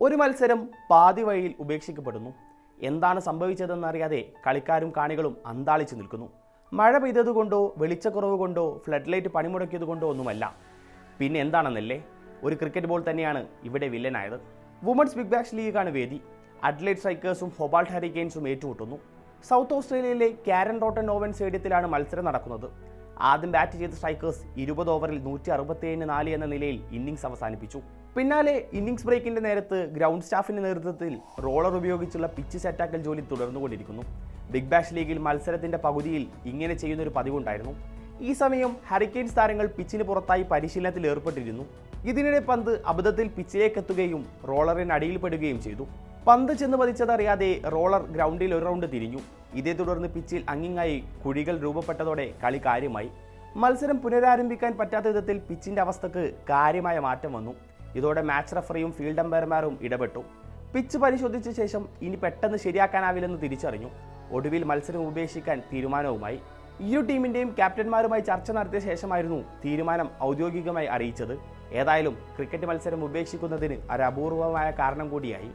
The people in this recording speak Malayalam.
ഒരു മത്സരം പാതി വഴിയിൽ ഉപേക്ഷിക്കപ്പെടുന്നു. എന്താണ് സംഭവിച്ചതെന്നറിയാതെ കളിക്കാരും കാണികളും അന്താളിച്ചു നിൽക്കുന്നു. മഴ പെയ്തതുകൊണ്ടോ വെളിച്ചക്കുറവ് കൊണ്ടോ ഫ്ലഡ് ലൈറ്റ് പണിമുടക്കിയത് കൊണ്ടോ ഒന്നുമല്ല. പിന്നെ എന്താണെന്നല്ലേ? ഒരു ക്രിക്കറ്റ് ബോൾ തന്നെയാണ് ഇവിടെ വില്ലനായത്. വുമൺസ് ബിഗ് ബാഷ് ലീഗാണ് വേദി. അഡ്ലൈറ്റ് സ്ട്രൈക്കേഴ്സും ഹൊബാൾട്ട് ഹരിക്കെയിൻസും ഏറ്റുമുട്ടുന്നു. സൗത്ത് ഓസ്ട്രേലിയയിലെ കാരൻ റോട്ടൻ ഓവൻ സ്റ്റേഡിയത്തിലാണ് മത്സരം നടക്കുന്നത്. ആദ്യം ബാറ്റ് ചെയ്ത സ്ട്രൈക്കേഴ്സ് ഇരുപത് ഓവറിൽ നൂറ്റി അറുപത്തിയേഴിന് നാല് എന്ന നിലയിൽ ഇന്നിംഗ്സ് അവസാനിപ്പിച്ചു. പിന്നാലെ ഇന്നിങ്സ് ബ്രേക്കിന്റെ നേരത്ത് ഗ്രൗണ്ട് സ്റ്റാഫിന്റെ നേതൃത്വത്തിൽ റോളർ ഉപയോഗിച്ചുള്ള പിച്ച് സെറ്റാക്കൽ ജോലി തുടർന്നുകൊണ്ടിരിക്കുന്നു. ബിഗ് ബാഷ് ലീഗിൽ മത്സരത്തിന്റെ പകുതിയിൽ ഇങ്ങനെ ചെയ്യുന്ന ഒരു പതിവുണ്ടായിരുന്നു. ഈ സമയം ഹരിക്കെയിൻസ് താരങ്ങൾ പിച്ചിന് പുറത്തായി പരിശീലനത്തിൽ ഏർപ്പെട്ടിരുന്നു. ഇതിനിടെ പന്ത് അബദ്ധത്തിൽ പിച്ചിലേക്ക് എത്തുകയും റോളറിന് അടിയിൽപ്പെടുകയും ചെയ്തു. പന്ത് ചെന്ന് പതിച്ചതറിയാതെ റോളർ ഗ്രൗണ്ടിൽ ഒരു റൗണ്ട് തിരിഞ്ഞു. ഇതേ തുടർന്ന് പിച്ചിൽ അങ്ങിങ്ങായി കുഴികൾ രൂപപ്പെട്ടതോടെ കളി കാര്യമായി. മത്സരം പുനരാരംഭിക്കാൻ പറ്റാത്ത വിധത്തിൽ പിച്ചിന്റെ അവസ്ഥക്ക് കാര്യമായ മാറ്റം വന്നു. ഇതോടെ മാച്ച് റഫറിയും ഫീൽഡ് അമ്പയർമാരും ഇടപെട്ടു. പിച്ച് പരിശോധിച്ച ശേഷം ഇനി പെട്ടെന്ന് ശരിയാക്കാനാവില്ലെന്ന് തിരിച്ചറിഞ്ഞു. ഒടുവിൽ മത്സരം ഉപേക്ഷിക്കാൻ തീരുമാനവുമായി. ഇരു ടീമിന്റെയും ക്യാപ്റ്റന്മാരുമായി ചർച്ച നടത്തിയ ശേഷമായിരുന്നു തീരുമാനം ഔദ്യോഗികമായി അറിയിച്ചത്. ഏതായാലും ക്രിക്കറ്റ് മത്സരം ഉപേക്ഷിക്കുന്നതിന് ഒരു അപൂർവമായ കാരണം കൂടിയായി.